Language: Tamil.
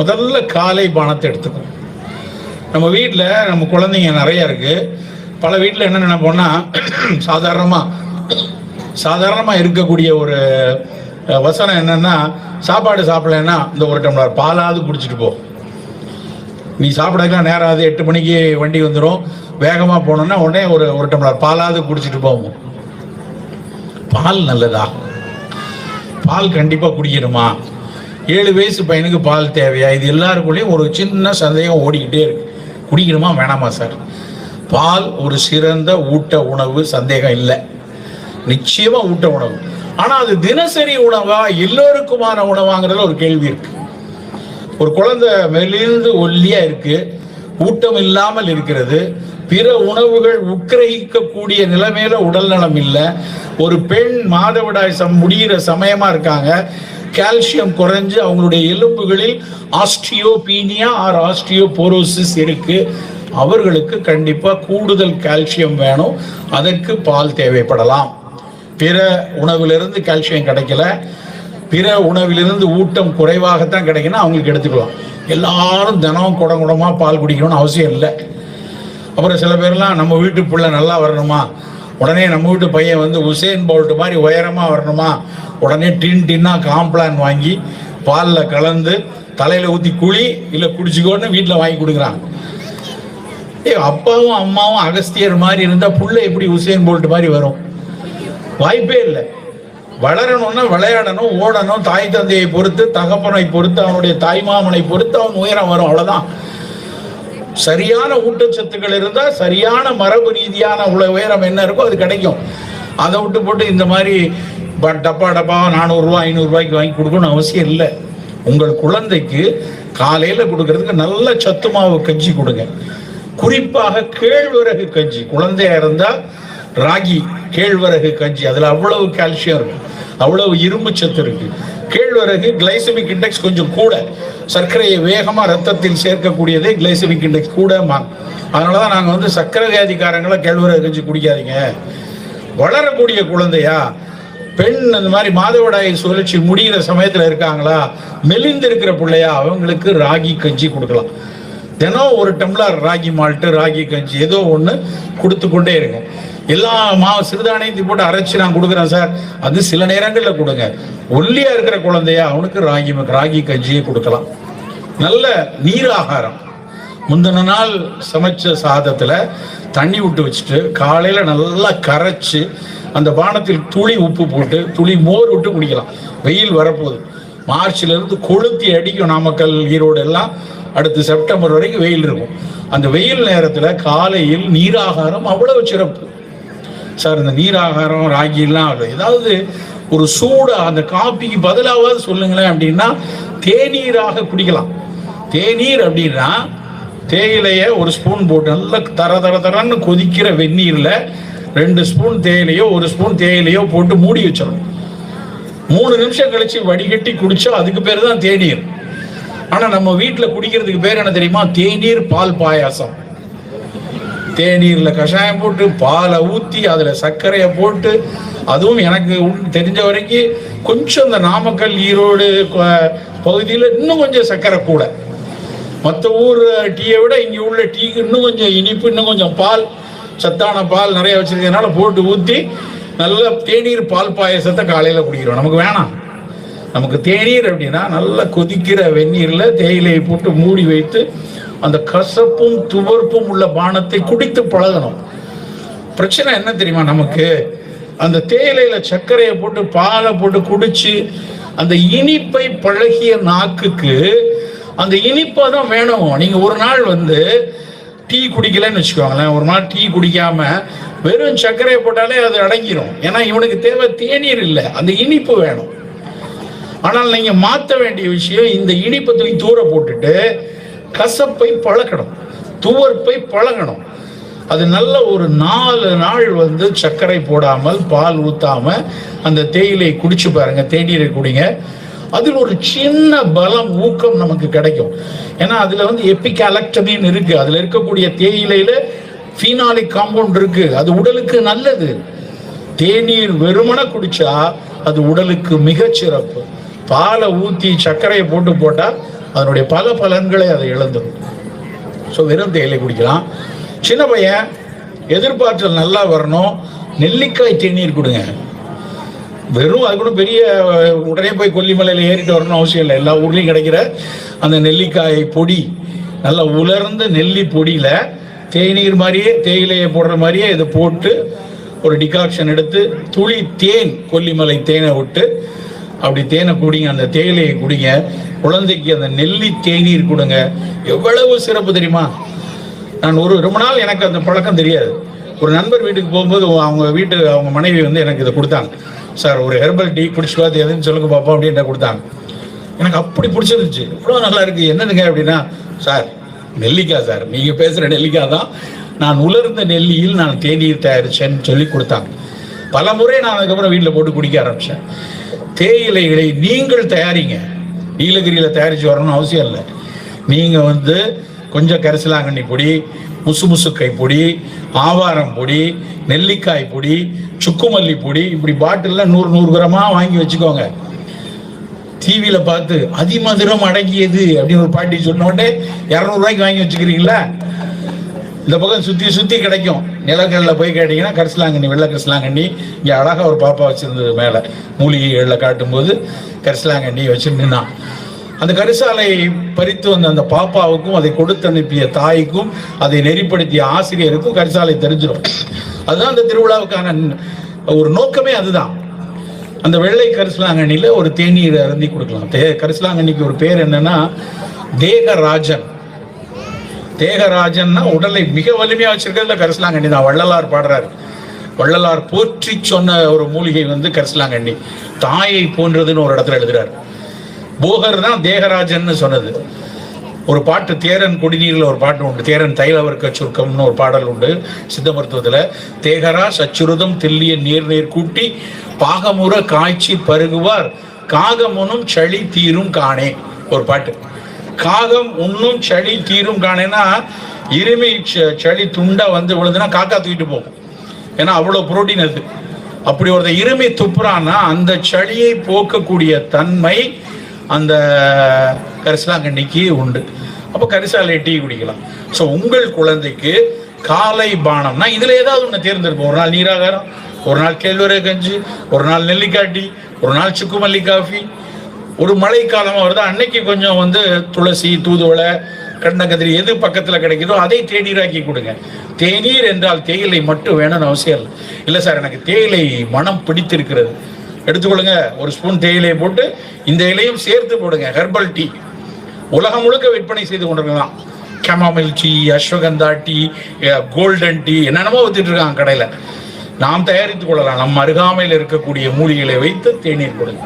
முதல்ல காலை பானத்தை எடுத்துக்கும் நம்ம வீட்டில் நம்ம குழந்தைங்க நிறைய இருக்கு. பல வீட்டில் என்ன நினைப்போம்னா சாதாரணமாக சாதாரணமாக இருக்கக்கூடிய ஒரு வசனம் என்னன்னா சாப்பாடு சாப்பிடலன்னா இந்த ஒரு டம்ளர் பாலாவது குடிச்சிட்டு போ. நீ சாப்பிடக்கலாம் நேரம் ஆகுது எட்டு மணிக்கு வண்டி வந்துடும் வேகமாக போனோம்னா உடனே ஒரு ஒரு டம்ளர் பாலாவது குடிச்சிட்டு போவோம். பால் நல்லதா? பால் கண்டிப்பாக குடிக்கணுமா? ஏழு வயசு பையனுக்கு பால் தேவையா? இது எல்லாருக்குள்ளேயும் ஒரு சின்ன சந்தேகம் ஓடிக்கிட்டே இருக்கு. குடிக்கணுமா? வேணாமா சார்? பால் ஒரு சிறந்த ஊட்ட உணவு சந்தேகம் இல்லை. நிச்சயமா ஊட்ட உணவு. ஆனா அது தினசரி உணவா? எல்லோருக்குமான உணவாங்கிறதுல ஒரு கேள்வி இருக்கு. ஒரு குழந்தை மெலிந்து ஒல்லியா இருக்கு. ஊட்டம் இல்லாமல் இருக்கிறது. பிற உணவுகள் உட்கிரகிக்கக்கூடிய நிலைமையில உடல் நலம் இல்லை. ஒரு பெண் மாதவிடாய் சம் முடிகிற சமயமா இருக்காங்க. கால்சியம் குறைஞ்சு அவங்களுடைய எலும்புகளில் ஆஸ்டியோபீனியா ஆர் ஆஸ்டியோபோரோசிஸ் இருக்கு. அவர்களுக்கு கண்டிப்பாக கூடுதல் கால்சியம் வேணும். அதற்கு பால் தேவைப்படலாம். பிற உணவிலிருந்து கால்சியம் கிடைக்கல. பிற உணவிலிருந்து ஊட்டம் குறைவாகத்தான் கிடைக்குன்னா அவங்களுக்கு எடுத்துக்கலாம். எல்லாரும் தினம் குடம் குடமாக பால் குடிக்கணும்னு அவசியம் இல்லை. அப்புறம் சில பேர்லாம் நம்ம வீட்டு பிள்ளை நல்லா வரணுமா? உடனே நம்ம வீட்டு பையன் வந்து உசேன் போல்ட் மாதிரி உயரமா வரணுமா? உடனே டின் டின்னா காம்ப்ளான் வாங்கி பாலில் கலந்து தலையில ஊற்றி குழி இல்லை குடிச்சுக்கோன்னு வீட்டில் வாங்கி கொடுக்குறாங்க ஏய் அப்பாவும் அம்மாவும் அகஸ்தியர் மாதிரி இருந்தால் புள்ள எப்படி உசேன் போல்ட் மாதிரி வரும்? வாய்ப்பே இல்லை. வளரணும்னா விளையாடணும் ஓடணும். தாய் தந்தையை பொறுத்து தகப்பனை பொறுத்து அவனுடைய தாய்மாமனை பொறுத்து அவன் உயரம் வரும். அவ்வளவுதான். சரியான ஊட்டச்சத்துக்கள் இருந்தால் சரியான மரபு ரீதியான உழவு உயரம் என்ன இருக்கோ அது கிடைக்கும். அதை விட்டு போட்டு இந்த மாதிரி டப்பா டப்பா நானூறுரூவா ஐநூறுரூவாய்க்கு வாங்கி கொடுக்கணும்னு அவசியம் இல்லை. உங்கள் குழந்தைக்கு காலையில் கொடுக்கறதுக்கு நல்ல சத்து மாவு கஞ்சி கொடுங்க. குறிப்பாக கேழ்வரகு கஞ்சி. குழந்தையா இருந்தால் ராகி கேழ்வரகு கஞ்சி. அதில் அவ்வளவு கால்சியம் இருக்கு. அவ்வளவு இரும்பு சத்து இருக்கு. கேழ்வரகு கிளைசமிக் இண்டெக்ஸ் கொஞ்சம் கூட. சர்க்கரையை வேகமாக ரத்தத்தில் சேர்க்கக்கூடியதே கிளைசமிக் இண்டெக்ஸ் கூட அதனாலதான் நாங்கள் வந்து சர்க்கரை வியாதிக்காரங்களை கேழ்வரகு கஞ்சி குடிக்காதீங்க. வளரக்கூடிய குழந்தையா பெண் அந்த மாதிரி மாதவிடாய் சுழற்சி முடிகிற சமயத்தில் இருக்காங்களா மெலிந்து இருக்கிற பிள்ளையா அவங்களுக்கு ராகி கஞ்சி கொடுக்கலாம். தினம் ஒரு டம்ளர் ராகி மால்ட்டு ராகி கஞ்சி ஏதோ ஒன்று கொடுத்து கொண்டே இருங்க. எல்லா மா சிறுதானியத்தை போட்டு அரைச்சி நான் கொடுக்குறேன் சார். அது சில நேரங்களில் கொடுங்க. ஒல்லியா இருக்கிற குழந்தையா அவனுக்கு ராகி ராகி கஞ்சியை கொடுக்கலாம். நல்ல நீர் ஆகாரம். முந்தின நாள் சமைச்ச சாதத்துல தண்ணி விட்டு வச்சுட்டு காலையில நல்லா கரைச்சு அந்த பானத்தில் துளி உப்பு போட்டு துளி மோர் விட்டு குடிக்கலாம். வெயில் வரப்போகுது. மார்ச்ல இருந்து கொளுத்தி அடிக்கும் நாமக்கல் ஈரோடு எல்லாம். அடுத்து செப்டம்பர் வரைக்கும் வெயில் இருக்கும். அந்த வெயில் நேரத்தில் காலையில் நீராகாரம் அவ்வளவு சிறப்பு. சார் இந்த நீராகாரம் ராகிலாம் ஏதாவது ஒரு சூடாக அந்த காப்பிக்கு பதிலாவது சொல்லுங்களேன் அப்படின்னா தேநீராக குடிக்கலாம். தேநீர் அப்படின்னா தேயிலையை ஒரு ஸ்பூன் போட்டு நல்லா தர தர தரன்னு கொதிக்கிற வெந்நீரில் ரெண்டு ஸ்பூன் தேயிலையோ ஒரு ஸ்பூன் தேயிலையோ போட்டு மூடி வச்சிடணும். மூணு நிமிஷம் கழிச்சு வடிகட்டி குடிச்சா அதுக்கு பேர் தான் தேநீர். ஆனா நம்ம வீட்டுல குடிக்கிறதுக்கு பேர் என்ன தெரியுமா? தேநீர் பால் பாயாசம். தேநீர்ல கஷாயம் போட்டு பாலை ஊத்தி அதுல சர்க்கரையை போட்டு அதுவும் எனக்கு தெரிஞ்ச வரைக்கும் கொஞ்சம் இந்த நாமக்கல் ஈரோடு பகுதியில் பகுதியில இன்னும் கொஞ்சம் சர்க்கரை கூட. மற்ற ஊர் டீயை விட இங்க உள்ள டீக்கு இன்னும் கொஞ்சம் இனிப்பு இன்னும் கொஞ்சம் பால் சத்தான பால் நிறைய வச்சிருக்கிறதுனால போட்டு ஊத்தி நல்ல தேநீர் பால் பாயசத்தை காலையில குடிக்கிறோம். நமக்கு வேணாம். நமக்கு தேநீர் அப்படின்னா நல்லா கொதிக்கிற வெந்நீர்ல தேயிலையை போட்டு மூடி வைத்து அந்த கசப்பும் துவர்ப்பும் உள்ள பானத்தை குடித்து பழகணும். பிரச்சனை என்ன தெரியுமா நமக்கு? அந்த தேயிலையில சர்க்கரையை போட்டு பாலை போட்டு குடிச்சு அந்த இனிப்பை பழகிய நாக்குக்கு அந்த இனிப்பை தான் வேணும். நீங்க ஒரு நாள் வந்து டீ குடிக்கலன்னு வச்சுக்கோங்களேன். ஒரு நாள் டீ குடிக்காம வெறும் சர்க்கரையை போட்டாலே அது அடங்கிடும் ஏன்னா இவனுக்கு தேவை தேநீர் இல்லை. அந்த இனிப்பு வேணும். ஆனால் நீங்க மாத்த வேண்டிய விஷயம் இந்த இனிப்பை தூக்கி தூர போட்டுட்டு கசப்பை பழக்கணும். துவர்ப்பை பழகணும். அது நல்ல ஒரு நாலு நாள் வந்து சர்க்கரை போடாமல் பால் ஊத்தாம அந்த தேயிலை குடிச்சு பாருங்க தேநீரை குடிங்க. அதில் ஒரு சின்ன பலம் ஊக்கம் நமக்கு கிடைக்கும். ஏன்னா அதுல வந்து எப்பிகாலக்டமின் இருக்கு. அதுல இருக்கக்கூடிய தேயிலையில ஃபீனாலிக் காம்பவுண்ட் இருக்கு. அது உடலுக்கு நல்லது. தேநீர் வெறுமன குடிச்சா அது உடலுக்கு மிகச் சிறப்பு பாலை ஊற்றி சர்க்கரையை போட்டு போட்டால் அதனுடைய பல பலன்களை அதை இழந்துடும் ஸோ வெறும் தேயிலை குடிக்கலாம். சின்ன பையன் எதிர்பார்த்தல் நல்லா வரணும். நெல்லிக்காய் தேநீர் கொடுங்க. வெறும் அது கூட பெரிய உடனே போய் கொல்லிமலையில் ஏறிட்டு வரணும் அவசியம் இல்லை. எல்லா ஊர்லேயும் கிடைக்கிற அந்த நெல்லிக்காய் பொடி நல்லா உலர்ந்த நெல்லி பொடியில் தேநீர் மாதிரியே தேயிலையை போடுற மாதிரியே இதை போட்டு ஒரு டிகாக்ஷன் எடுத்து துளி தேன் கொல்லிமலை தேனை விட்டு அப்படி தேனை குடிங்க அந்த தேயிலையை குடிங்க. குழந்தைக்கு அந்த நெல்லி தேநீர் கொடுங்க. எவ்வளவு சிறப்பு தெரியுமா? நான் ஒரு ரொம்ப நாள் எனக்கு அந்த பழக்கம் தெரியாது. ஒரு நண்பர் வீட்டுக்கு போகும்போது அவங்க வீட்டு அவங்க மனைவி வந்து எனக்கு இதை கொடுத்தாங்க. சார் ஒரு ஹெர்பல் டீ குடிச்சு பார்த்து எதுன்னு சொல்லுங்க பாப்பா அப்படின்னு கொடுத்தாங்க. எனக்கு அப்படி பிடிச்சிருந்துச்சு. இவ்வளோ நல்லா இருக்கு. என்னதுங்க அப்படின்னா சார் நெல்லிக்காய் சார். நீங்கள் பேசுகிற நெல்லிக்காய் தான். நான் உலர்ந்த நெல்லியில் நான் தேநீர் தயாரிச்சேன்னு சொல்லி கொடுத்தாங்க. பல முறை நான் அதுக்கப்புறம் வீட்டில் போட்டு குடிக்க ஆரம்பித்தேன் தேயிலைகளை நீங்கள் தயாரிங்க. நீலகிரியில் தயாரித்து வரணும்னு அவசியம் இல்லை. நீங்கள் வந்து கொஞ்சம் கரிசலாங்கண்ணி பொடி முசு முசுக்கை பொடி ஆவாரம் பொடி நெல்லிக்காய் பொடி சுக்குமல்லி பொடி இப்படி பாட்டிலில் நூறு நூறு கிராமாக வாங்கி வச்சுக்கோங்க. டிவியில் பார்த்து அதிமதுரம் அடங்கியது அப்படின்னு ஒரு பாட்டி சொன்ன உடனே இரநூறுவாய்க்கு வாங்கி வச்சுக்கிறீங்களா? இந்த பக்கம் சுற்றி சுற்றி கிடைக்கும். நிலக்கல்ல போய் கேட்டிங்கன்னா கரிசலாங்கண்ணி வெள்ளை கரிசலாங்கண்ணி இங்கே அழகாக ஒரு பாப்பா வச்சுருந்தது மேலே. மூலிகைகளில் காட்டும்போது கரிசலாங்கண்ணி வச்சுருந்தான் அந்த கரிசாலை பறித்து வந்த அந்த பாப்பாவுக்கும் அதை கொடுத்து அனுப்பிய தாய்க்கும் அதை நெறிப்படுத்திய ஆசிரியருக்கும் கரிசாலை தெரிஞ்சிடும். அதுதான் அந்த திருவிழாவுக்கான ஒரு நோக்கமே அதுதான். அந்த வெள்ளை கரிசலாங்கண்ணியில் ஒரு தேநீர் அருந்தி கொடுக்கலாம். தே கரிசலாங்கண்ணிக்கு ஒரு பேர் என்னன்னா தேகராஜன். தேகராஜன்னா உடலை மிக வலிமையா வச்சிருக்கிறதுல கரிசலாங்கண்ணி தான். வள்ளலார் பாடுறாரு. வள்ளலார் போற்றி சொன்ன ஒரு மூலிகை வந்து கரிசலாங்கண்ணி. தாயை போன்றதுன்னு ஒரு இடத்துல எழுதுறாரு. போகர் தான் தேகராஜன்னு சொன்னது. ஒரு பாட்டு தேரன் குடிநீரில் ஒரு பாட்டு உண்டு. தேரன் தைலவர்க்க சுருக்கம்னு ஒரு பாடல் உண்டு. சித்த மருத்துவத்தில் தேகரா சச்சுருதம் தில்லிய நீர் நீர் கூட்டி பாகமுற காய்ச்சி பருகுவார். காகமுனும் சளி தீரும் காணே. ஒரு பாட்டு. காகம் உண்ணும் சளி தீரும் காணேன்னா இருமை ச- சளி துண்டா வந்து விழுதுன்னா காக்கா தூக்கிட்டு போகும் ஏன்னா அவ்வளோ புரோட்டீன் அது. அப்படி ஒருத்தன் இருமை துப்புறான்னா அந்த சளியை போக்கக்கூடிய தன்மை அந்த கரிசலாங்கண்ணிக்கு உண்டு. அப்போ கரிசாலை டீ குடிக்கலாம். ஸோ உங்கள் குழந்தைக்கு காலை பானம்னா இதில் ஏதாவது ஒன்று தேர்ந்தெடுப்போம். ஒரு நாள் நீராகாரம் ஒரு நாள் கேழ்வரை கஞ்சி ஒரு நாள் நெல்லிக்காய் டீ ஒரு நாள் சுக்குமல்லி காஃபி ஒரு மழை காலமாக வருது? அன்னைக்கு கொஞ்சம் வந்து துளசி தூதுவளை கண்டகதிரி எது பக்கத்தில் கிடைக்குதோ அதை தேநீராக்கி கொடுங்க. தேநீர் என்றால் தேயிலை மட்டும் வேணும்னு அவசியம் இல்லை. இல்லை சார் எனக்கு தேயிலை மனம் பிடித்திருக்கிறது. எடுத்துக்கொள்ளுங்க. ஒரு ஸ்பூன் தேயிலையை போட்டு இந்த இலையும் சேர்த்து போடுங்க. Herbal tea. உலகம் முழுக்க விற்பனை செய்து கொண்டிருக்கலாம். Chamomile tea ashwagandha tea golden tea என்னென்னமோ வித்துட்டு இருக்காங்க கடையில். நாம் தயாரித்துக் கொள்ளலாம். நம் அருகாமையில் இருக்கக்கூடிய மூலிகளை வைத்து தேநீர் கொடுங்க.